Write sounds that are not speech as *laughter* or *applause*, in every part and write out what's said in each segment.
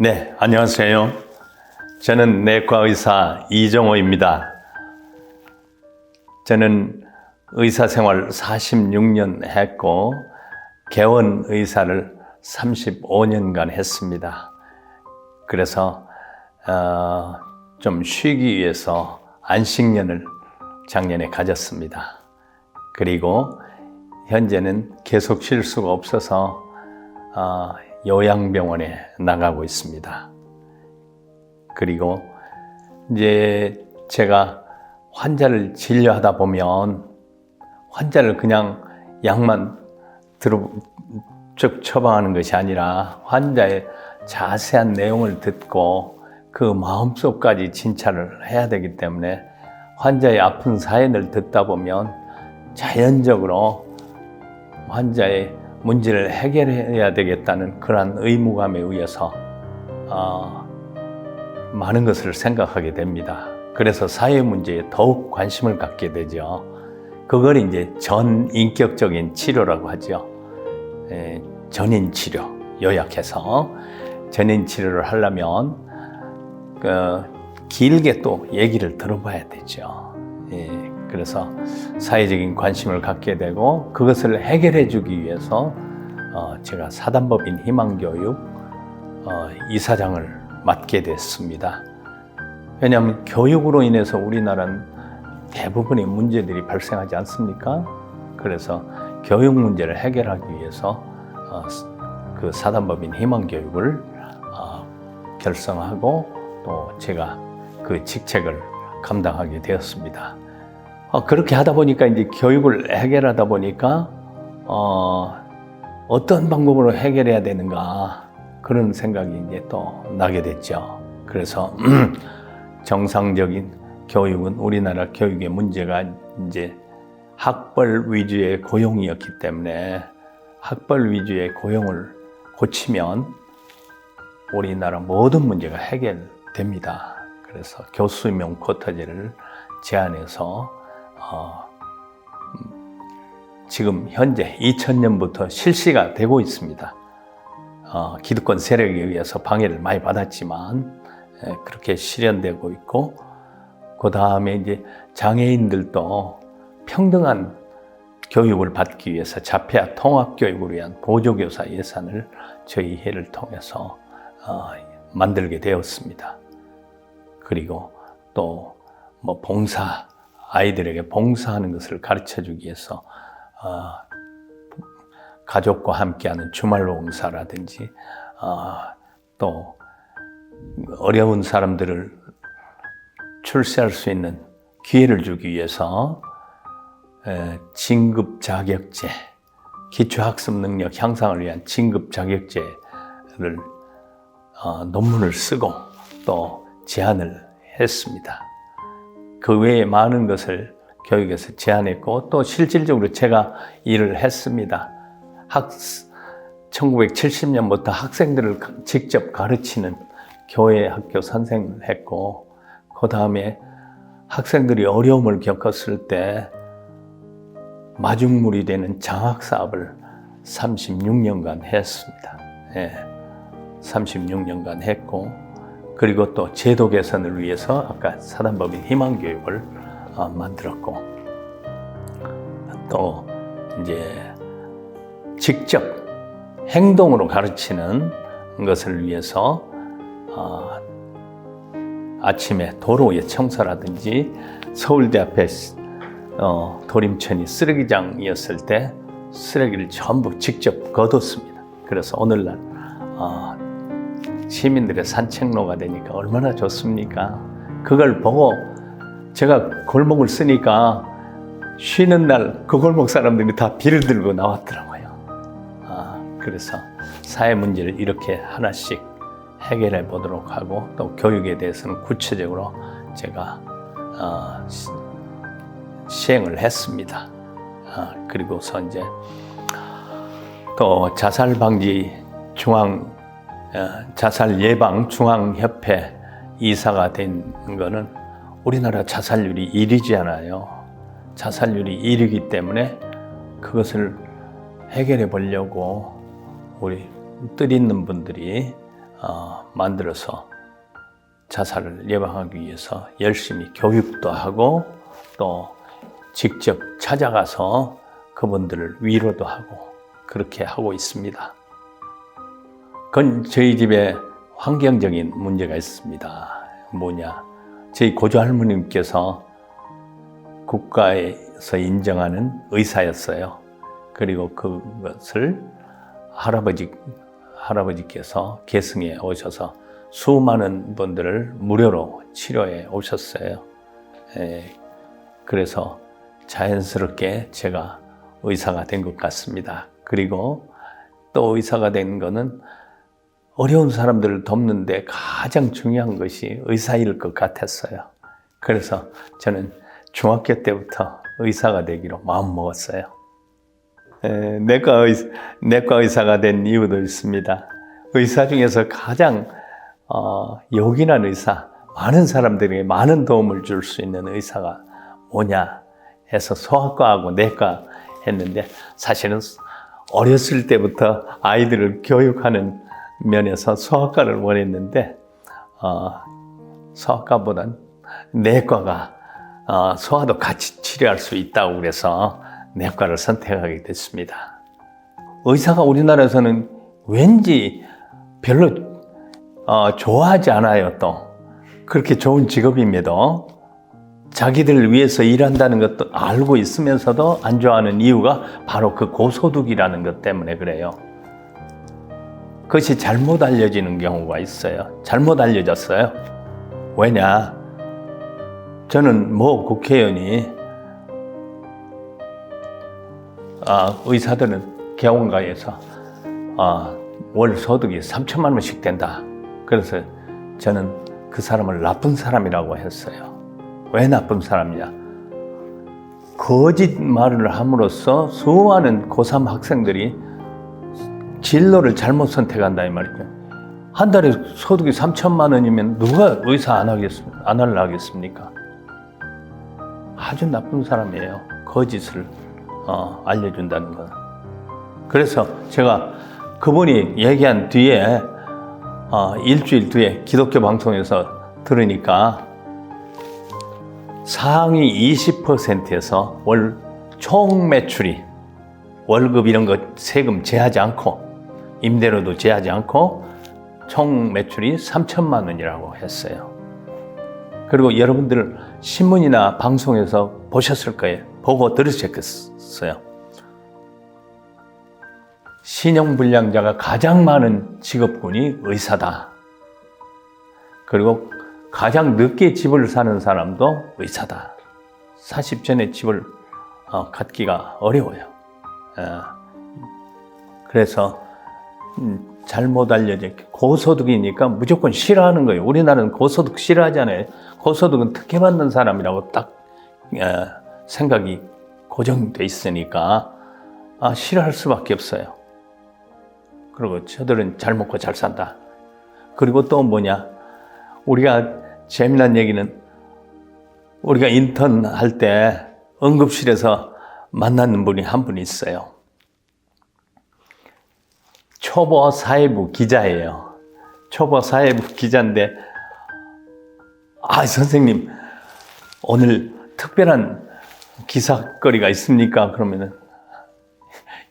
네, 안녕하세요. 저는 내과 의사 이정호입니다. 저는 의사 생활 46년 했고, 개원 의사를 35년간 했습니다. 그래서, 어, 좀 쉬기 위해서 안식년을 작년에 가졌습니다. 그리고 현재는 계속 쉴 수가 없어서 어, 요양병원에 나가고 있습니다. 그리고 이제 제가 환자를 진료하다 보면 환자를 그냥 약만 들어 쭉 처방하는 것이 아니라 환자의 자세한 내용을 듣고 그 마음속까지 진찰을 해야 되기 때문에 환자의 아픈 사연을 듣다 보면 자연적으로 환자의 문제를 해결해야 되겠다는 그러한 의무감에 의해서 어, 많은 것을 생각하게 됩니다. 그래서 사회 문제에 더욱 관심을 갖게 되죠. 그걸 이제 전인격적인 치료라고 하죠. 에, 전인 치료 요약해서 전인 치료를 하려면 그, 길게 또 얘기를 들어봐야 되죠. 예, 그래서 사회적인 관심을 갖게 되고 그것을 해결해 주기 위해서 어, 제가 사단법인 희망교육 어, 이사장을 맡게 됐습니다. 왜냐하면 교육으로 인해서 우리나라는 대부분의 문제들이 발생하지 않습니까? 그래서 교육 문제를 해결하기 위해서 어, 그 사단법인 희망교육을 어, 결성하고 또 제가 그 직책을 감당하게 되었습니다. 어, 그렇게 하다 보니까 이제 교육을 해결하다 보니까 어, 어떤 방법으로 해결해야 되는가 그런 생각이 이제 또 나게 됐죠. 그래서 *clears throat* 정상적인 교육은 우리나라 교육의 문제가 이제 학벌 위주의 고용이었기 때문에 학벌 위주의 고용을 고치면 우리나라 모든 문제가 해결됩니다. 그래서 교수명 쿼터제를 제안해서 어, 지금 현재 2000년부터 실시가 되고 있습니다. 어, 기득권 세력에 의해서 방해를 많이 받았지만 에, 그렇게 실현되고 있고 그 다음에 이제 장애인들도 평등한 교육을 받기 위해서 자폐아 통합 교육을 위한 보조교사 예산을 저희 회를 통해서 어, 만들게 되었습니다. 그리고 또 뭐 봉사 아이들에게 봉사하는 것을 가르쳐 주기 위해서 어, 가족과 함께하는 주말 봉사라든지 어, 또 어려운 사람들을 출세할 수 있는 기회를 주기 위해서 에, 진급 자격제, 기초학습 능력 향상을 위한 진급 자격제를 어, 논문을 쓰고 또 제안을 했습니다. 그 외에 많은 것을 교육에서 제안했고 또 실질적으로 제가 일을 했습니다. 학 1970년부터 학생들을 직접 가르치는 교회 학교 선생을 했고 그 다음에 학생들이 어려움을 겪었을 때 마중물이 되는 장학 사업을 36년간 했습니다. 예, 36년간 했고 그리고 또 제도 개선을 위해서 아까 사단법인 희망교육을 어, 만들었고 또 이제 직접 행동으로 가르치는 것을 위해서 어, 아침에 도로의 청소라든지 서울대 앞에 어, 도림천이 쓰레기장이었을 때 쓰레기를 전부 직접 거뒀습니다. 그래서 오늘날 어, 시민들의 산책로가 되니까 얼마나 좋습니까? 그걸 보고 제가 골목을 쓰니까 쉬는 날 그 골목 사람들이 다 비를 들고 나왔더라고요. 아, 그래서 사회 문제를 이렇게 하나씩 해결해 보도록 하고 또 교육에 대해서는 구체적으로 제가 어, 시, 시행을 했습니다. 아, 그리고서 이제 또 자살 방지 중앙 어, 자살 예방 중앙협회 이사가 된 거는 우리나라 자살률이 1위잖아요. 자살률이 1위기 때문에 그것을 해결해 보려고 우리 뜻 있는 분들이 어, 만들어서 자살을 예방하기 위해서 열심히 교육도 하고 또 직접 찾아가서 그분들을 위로도 하고 그렇게 하고 있습니다. 그건 저희 집에 환경적인 문제가 있습니다. 뭐냐. 저희 고조 할머님께서 국가에서 인정하는 의사였어요. 그리고 그것을 할아버지, 할아버지께서 계승에 오셔서 수많은 분들을 무료로 치료해 오셨어요. 예, 그래서 자연스럽게 제가 의사가 된 것 같습니다. 그리고 또 의사가 된 거는 어려운 사람들을 돕는데 가장 중요한 것이 의사일 것 같았어요. 그래서 저는 중학교 때부터 의사가 되기로 마음 먹었어요. 에, 내과, 의, 내과 의사가 된 이유도 있습니다. 의사 중에서 가장 어, 요긴한 의사, 많은 사람들에게 많은 도움을 줄 수 있는 의사가 뭐냐 해서 소아과하고 내과 했는데 사실은 어렸을 때부터 아이들을 교육하는 면에서 소아과를 원했는데 어, 소아과보단 내과가 어, 소아도 같이 치료할 수 있다고 그래서 내과를 선택하게 됐습니다. 의사가 우리나라에서는 왠지 별로 어, 좋아하지 않아요 또 그렇게 좋은 직업임에도 자기들을 위해서 일한다는 것도 알고 있으면서도 안 좋아하는 이유가 바로 그 고소득이라는 것 때문에 그래요. 그것이 잘못 알려지는 경우가 있어요. 잘못 알려졌어요. 왜냐? 저는 뭐 국회의원이 아, 의사들은 개원가에서 아, 월 소득이 3천만 원씩 된다. 그래서 저는 그 사람을 나쁜 사람이라고 했어요. 왜 나쁜 사람이냐? 거짓말을 함으로써 수많은 고3 학생들이 진로를 잘못 선택한다 이 말이죠. 한 달에 소득이 3천만 원이면 누가 의사 안 하겠습니까? 안 하려 하겠습니까? 아주 나쁜 사람이에요. 거짓을 어, 알려준다는 건. 그래서 제가 그분이 얘기한 뒤에 어, 일주일 뒤에 기독교 방송에서 들으니까 상위 20%에서 월 총 매출이 월급 이런 거 세금 제하지 않고 임대료도 제하지 않고 총 매출이 3천만 원이라고 했어요. 그리고 여러분들 신문이나 방송에서 보셨을 거예요. 보고 들으셨겠어요. 신용불량자가 가장 많은 직업군이 의사다. 그리고 가장 늦게 집을 사는 사람도 의사다. 40 전에 집을 어, 갖기가 어려워요. 어, 그래서 음, 잘못 알려져 고소득이니까 무조건 싫어하는 거예요. 우리나라는 고소득 싫어하잖아요. 고소득은 특혜 받는 사람이라고 딱 어, 생각이 고정돼 있으니까 아, 싫어할 수밖에 없어요. 그리고 저들은 잘 먹고 잘 산다. 그리고 또 뭐냐? 우리가 재미난 얘기는 우리가 인턴 할 때 응급실에서 만나는 분이 한분 있어요. 초보 사회부 기자예요. 초보 사회부 기자인데, 아, 선생님, 오늘 특별한 기사거리가 있습니까? 그러면은,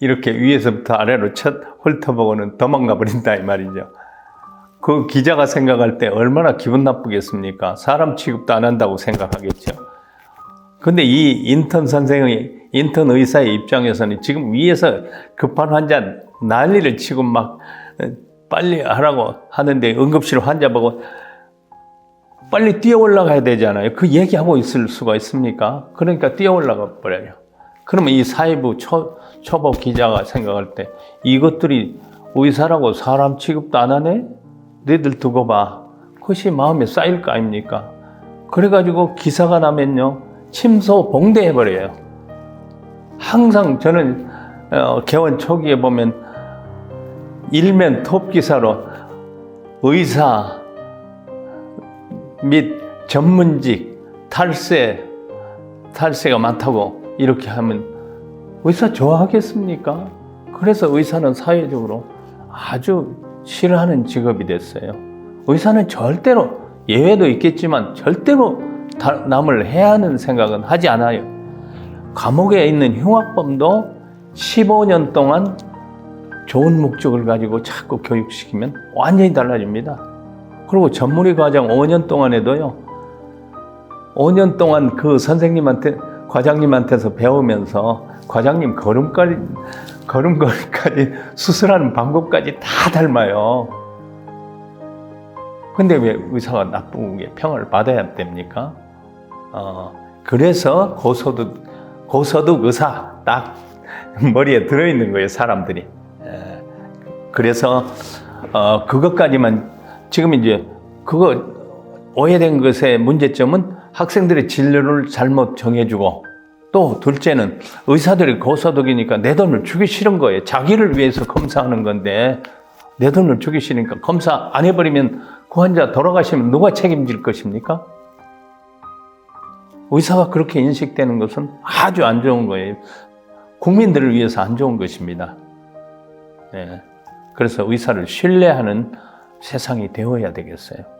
이렇게 위에서부터 아래로 첫 훑어보고는 도망가 버린다, 이 말이죠. 그 기자가 생각할 때 얼마나 기분 나쁘겠습니까? 사람 취급도 안 한다고 생각하겠죠. 근데 이 인턴 선생의, 인턴 의사의 입장에서는 지금 위에서 급한 환자 난리를 치고 막 빨리 하라고 하는데 응급실 환자 보고 빨리 뛰어 올라가야 되잖아요. 그 얘기하고 있을 수가 있습니까? 그러니까 뛰어 올라가 버려요. 그러면 이 사회부 초, 초보 기자가 생각할 때 이것들이 의사라고 사람 취급도 안 하네? 너희들 두고 봐. 그것이 마음에 쌓일 거 아닙니까? 그래가지고 기사가 나면요. 침소 봉대해버려요. 항상 저는 어, 개원 초기에 보면 일면 톱 기사로 의사 및 전문직 탈세 탈세가 많다고 이렇게 하면 의사 좋아하겠습니까? 그래서 의사는 사회적으로 아주 싫어하는 직업이 됐어요. 의사는 절대로 예외도 있겠지만 절대로 다- 남을 해하는 생각은 하지 않아요. 감옥에 있는 흉악범도 15년 동안 좋은 목적을 가지고 자꾸 교육시키면 완전히 달라집니다. 그리고 전문의 과정 5년 동안에도요. 5년 동안 그 선생님한테 과장님한테서 배우면서 과장님 걸음까지 걸음걸이까지 수술하는 방법까지 다 닮아요. 근데 왜 의사가 나쁘게 평을 받아야 됩니까? 어, 그래서 고소득 고소득 의사 딱 머리에 들어 있는 거예요 사람들이. 에, 그래서 어, 그것까지만 지금 이제 그거 오해된 것의 문제점은 학생들의 진로를 잘못 정해주고 또 둘째는 의사들이 고소득이니까 내 돈을 주기 싫은 거예요. 자기를 위해서 검사하는 건데 내 돈을 주기 싫으니까 검사 안 해버리면 그 환자 돌아가시면 누가 책임질 것입니까? 의사가 그렇게 인식되는 것은 아주 안 좋은 거예요. 국민들을 위해서 안 좋은 것입니다. 예. 그래서 의사를 신뢰하는 세상이 되어야 되겠어요.